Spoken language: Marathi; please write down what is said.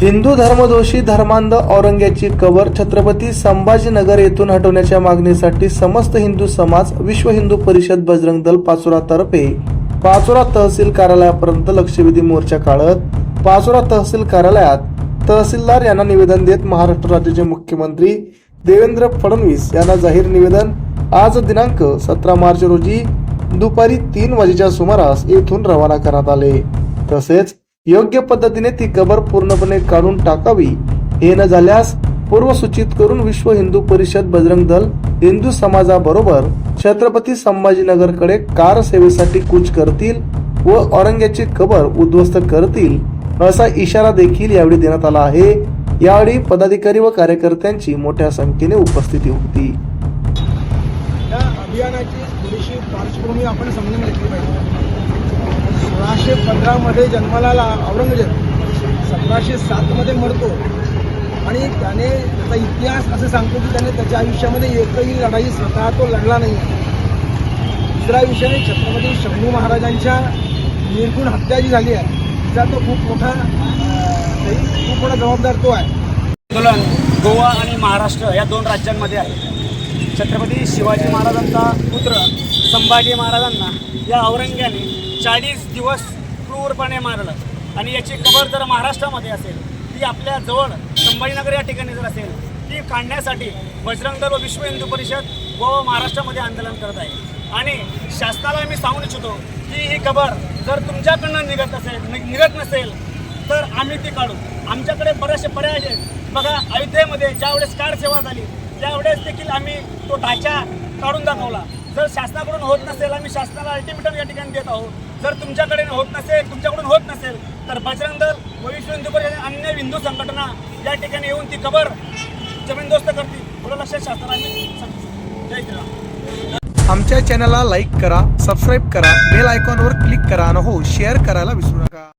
हिंदू धर्मदोषी धर्मांध औरंग्याची कबर छत्रपती संभाजीनगर येथून हटवण्याच्या मागणीसाठी समस्त हिंदू समाज विश्व हिंदू परिषद बजरंग दल पाचोरा तर्फे पाचोरा तहसील कार्यालयापर्यंत लक्षवेधी मोर्चा काढत पाचोरा तहसील कार्यालयात तहसीलदार यांना निवेदन देत महाराष्ट्र राज्याचे मुख्यमंत्री देवेंद्र फडणवीस यांना जाहीर निवेदन आज दिनांक सतरा मार्च रोजी दुपारी तीन वाजेच्या सुमारास येथून रवाना करण्यात आले. तसेच योग्य पद्धतीने ती कबर पूर्णपणे काढून टाकावी. हे न झाल्यास पूर्वसूचित करून विश्व हिंदू परिषद बजरंग दल हिंदू समाजाबरोबर छत्रपती संभाजीनगरकडे कार सेवेसाठी कूच करतील व औरंग्याची कबर उद्ध्वस्त करतील असा इशारा देखील यावेळी देण्यात आला आहे. यावेळी पदाधिकारी व कार्यकर्त्यांची मोठ्या संख्येने उपस्थिती होती. या अभियानाची थोडीशी पार्श्वभूमी आपण समजून घेतली पाहिजे. सोळाशे पंधरामध्ये जन्माला औरंगजेब सतराशे सातमध्ये मरतो. आणि त्याने त्याचा इतिहास असं सांगतो की त्याने त्याच्या आयुष्यामध्ये एकही लढाई स्वतः तो लढला नाही. दुसरा विषय छत्रपती शंभू महाराजांच्या निर्गुण हत्या जी झाली आहे. तिचा तो खूप मोठा खूप मोठा जबाबदार तो आहे. आंदोलन गोवा आणि महाराष्ट्र या दोन राज्यांमध्ये आहे. छत्रपती शिवाजी महाराजांचा पुत्र संभाजी महाराजांना या औरंग्याने चाळीस दिवस क्रूरपणे मारलं. आणि याची कबर जर महाराष्ट्रामध्ये असेल ती आपल्या जवळ संभाजीनगर या ठिकाणी जर असेल ती काढण्यासाठी बजरंग दल व विश्व हिंदू परिषद व महाराष्ट्रामध्ये आंदोलन करत आहे. आणि शासनाला मी सांगू इच्छितो की ही कबर जर तुमच्याकडनं निघत असेल निघत नसेल तर आम्ही ती काढू. आमच्याकडे बरेचसे पर्याय आहेत. बघा अयोध्येमध्ये ज्यावेळेस कार सेवा झाली त्यावेळेस देखील आम्ही तो ढाचा काढून दाखवला. जर शासनाकडून होत नसेल आम्ही शासनाला अल्टिमेटम या ठिकाणी देत आहोत जर तुमच्याकडे होत नसेल तुमच्याकडून होत नसेल तर बजरंग दल व विश्व हिंदू परिषद आणि अन्य हिंदू संघटना या ठिकाणी येऊन ती कबर जमीनदोस्त करतील. थोडं लक्षात शासनाला जय श्रीराम. आमच्या चॅनलला लाईक करा सबस्क्राईब करा बेल आयकॉनवर क्लिक करा आणि हो शेअर करायला विसरू नका.